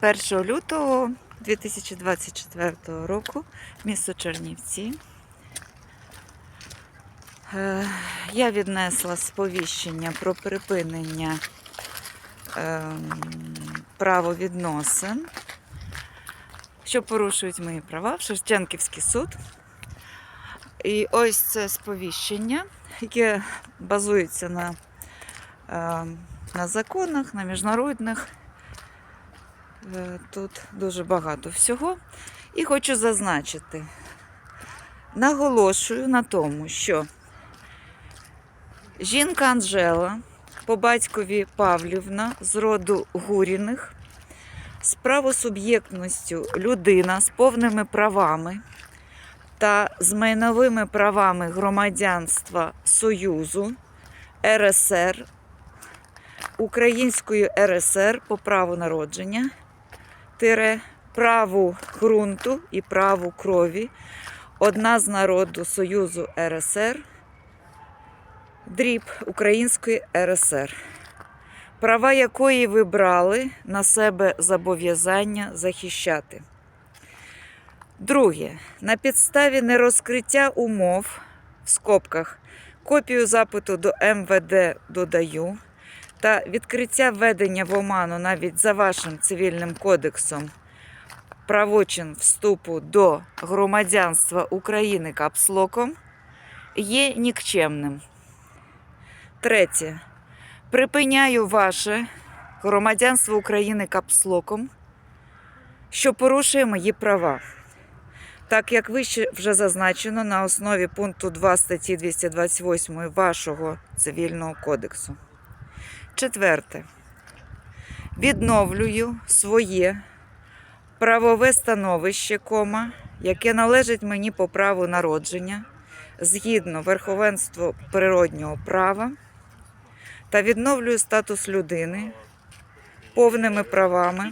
1 лютого 2024 року, місто Чернівці. Е, Я віднесла сповіщення про припинення ем, правовідносин, що порушують мої права в Шевченківський суд. І ось це сповіщення, яке базується на, ем, на законах, на міжнародних. Е, Тут дуже багато всього. І хочу зазначити, наголошую на тому, що жінка Анжела по батькові Павлівна з роду Гуріних з правосуб'єктністю людина з повними правами та з майновими правами громадянства Союзу РСР Української РСР по праву народження тире праву ґрунту і праву крові, одна з народу Союзу РСР, дріб Української РСР, права якої ви брали на себе зобов'язання захищати. Друге, на підставі нерозкриття умов в скобках копію запиту до МВД додаю та відкриття введення в оману навіть за вашим цивільним кодексом правочин вступу до громадянства України капслоком є нікчемним. Третє. Припиняю ваше громадянство України капслоком, що порушує мої права. Так як вище вже зазначено на основі пункту 2 статті 228 вашого цивільного кодексу. Четверте. Відновлюю своє правове становище, кома, яке належить мені по праву народження згідно верховенства природнього права та відновлюю статус людини повними правами,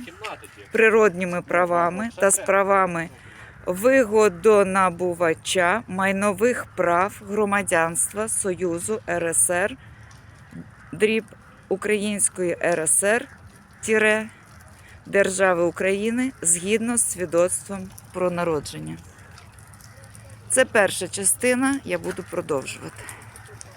природніми правами та з правами вигодонабувача майнових прав громадянства Союзу РСР дріб Української РСР тіре Держави України згідно з свідоцтвом про народження. Це перша частина, я буду продовжувати.